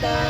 감사합니다.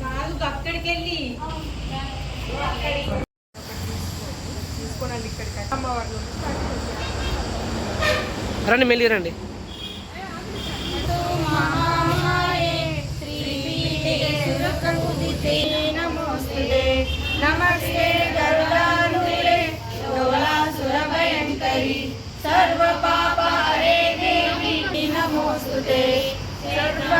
కాదు అక్కడికి వెళ్ళి తీసుకోనండి ఇక్కడికి అమ్మవారు రండి మెల్లి రండి. నమస్తే గరుడానుడే డోలాసురభయంకరి నమోస్తుతే సర్వ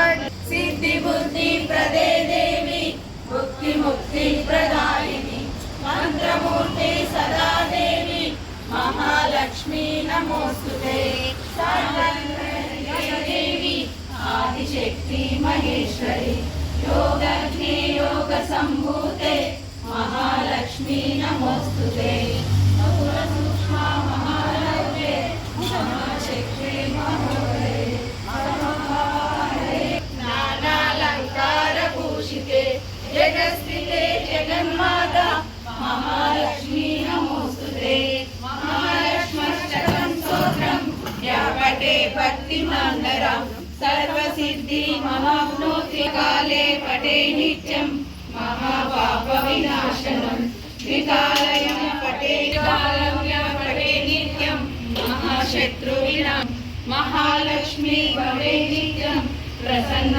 సిద్ధి బుద్ధి ప్రదే దేవి ముక్తి ముక్తి ప్రదాయిని. మంత్రమూర్తి సదా దేవి మహాలక్ష్మి నమోస్తుతే. సర్వైశ్వర్య దేవి ఆదిశక్తి మహేశ్వరి. జగస్థితే జగన్మాత మహాలక్ష్మి నమోస్తుతే మహాలక్ష్మష్టకం స్తోత్రం వ్యాపటే భక్తి మందరం సర్వసిద్ధి మహాప్నోతి కాలే పటే నిత్యం మహాపాప వినాశనం. వికాలయం పటే కాలం పటే నిత్యం మహాశత్రు వినా. భవే నిత్యం ప్రసన్న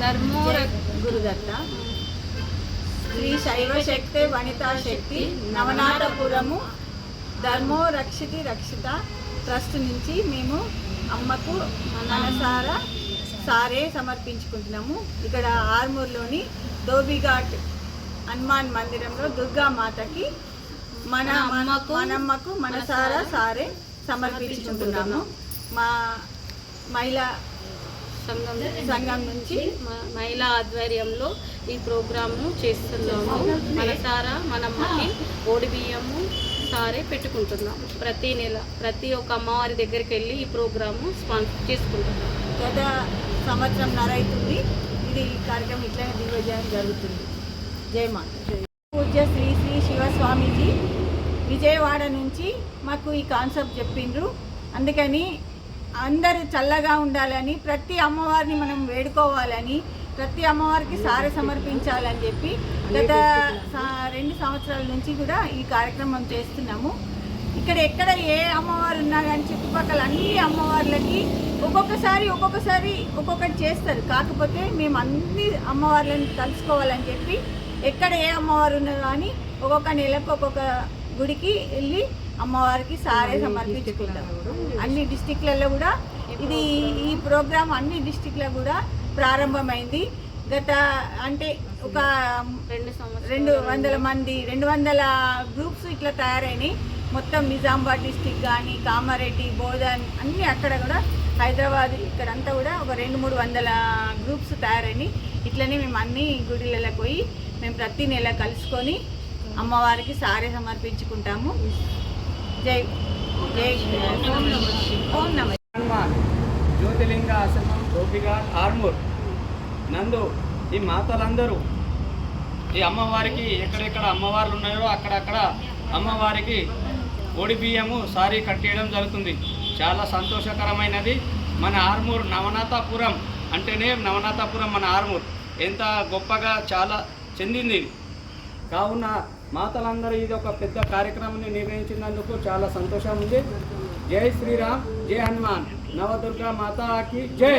ధర్మోర గురుదత్త శ్రీ శైవ శక్తి వనితా శక్తి నవనాథపురము ధర్మో రక్షితి రక్షిత ట్రస్ట్ నుంచి మేము అమ్మకు మనసారా సారే సమర్పించుకుంటున్నాము. ఇక్కడ ఆర్మూర్లోని ధోబిఘాట్ హనుమాన్ మందిరంలో దుర్గా మాతకి మన మనమ్మకు మనసారా సారే సమర్పించుకుంటున్నాము. మా మహిళా సంఘం సంఘం నుంచి మ- మహిళా ఆధ్వర్యంలో ఈ ప్రోగ్రామ్ను చేస్తున్నాము. మనసారా మనమ్మకి ఓడి బియ్యము సారే పెట్టుకుంటున్నాము. ప్రతి నెల ప్రతి ఒక్క అమ్మవారి దగ్గరికి వెళ్ళి ఈ ప్రోగ్రాము స్పాన్సర్ చేసుకుంటున్నాము. గత సంవత్సరం నరైతుంది ఇది ఈ కార్యక్రమం ఇట్లనే దిగ్విజయం జరుగుతుంది. జయమా జయ పూజ్య శ్రీ శ్రీ శివస్వామీజీ విజయవాడ నుంచి మాకు ఈ కాన్సెప్ట్ చెప్పిండ్రు. అందుకని అందరూ చల్లగా ఉండాలని ప్రతి అమ్మవారిని మనం వేడుకోవాలని ప్రతి అమ్మవారికి సారె సమర్పించాలని చెప్పి గత రెండు సంవత్సరాల నుంచి కూడా ఈ కార్యక్రమం చేస్తున్నాము. ఇక్కడ ఎక్కడ ఏ అమ్మవారు ఉన్నా కానీ చుట్టుపక్కల అన్ని అమ్మవార్లకి ఒక్కొక్కసారి ఒక్కొక్కసారి ఒక్కొక్కటి చేస్తారు. కాకపోతే మేము అన్ని అమ్మవార్లను కలుసుకోవాలని చెప్పి ఎక్కడ ఏ అమ్మవారు ఉన్నా కానీ ఒక్కొక్క నెలకు ఒక్కొక్క గుడికి వెళ్ళి అమ్మవారికి సారే సమర్పించుకుంటాం. అన్ని డిస్టిక్లలో కూడా ఇది ఈ ప్రోగ్రాం అన్ని డిస్టిక్లో కూడా ప్రారంభమైంది. గత అంటే ఒక రెండు రెండు వందల మంది రెండు వందల గ్రూప్స్ ఇట్లా తయారైనాయి. మొత్తం నిజామాబాద్ డిస్టిక్ కానీ కామారెడ్డి బోధన్ అన్నీ అక్కడ కూడా హైదరాబాద్ ఇక్కడంతా కూడా ఒక రెండు మూడు వందల గ్రూప్స్ తయారని ఇట్లనే మేము అన్ని గుడిలలో పోయి మేము ప్రతి నెల కలుసుకొని అమ్మవారికి సారే సమర్పించుకుంటాము. జై జై ఓం నమ జ్యోతిలింగ ఆశ్రమం గోపిఘాట్ ఆర్మూర్. నందు ఈ మాతలందరూ ఈ అమ్మవారికి ఎక్కడెక్కడ అమ్మవార్లు ఉన్నాయో అక్కడక్కడ అమ్మవారికి ఒడి బియ్యము సారీ కట్టేయడం జరుగుతుంది. చాలా సంతోషకరమైనది. మన ఆర్మూర్ నవనాథాపురం అంటేనే నవనాథాపురం మన ఆర్మూర్. ఎంత గొప్పగా చాలా చెందింది కావున మాతలందరూ ఇది ఒక పెద్ద కార్యక్రమాన్ని నిర్వహించినందుకు చాలా సంతోషం ఉంది. జై శ్రీరామ్ జై హనుమాన్. నవదుర్గా మాతాకి జై!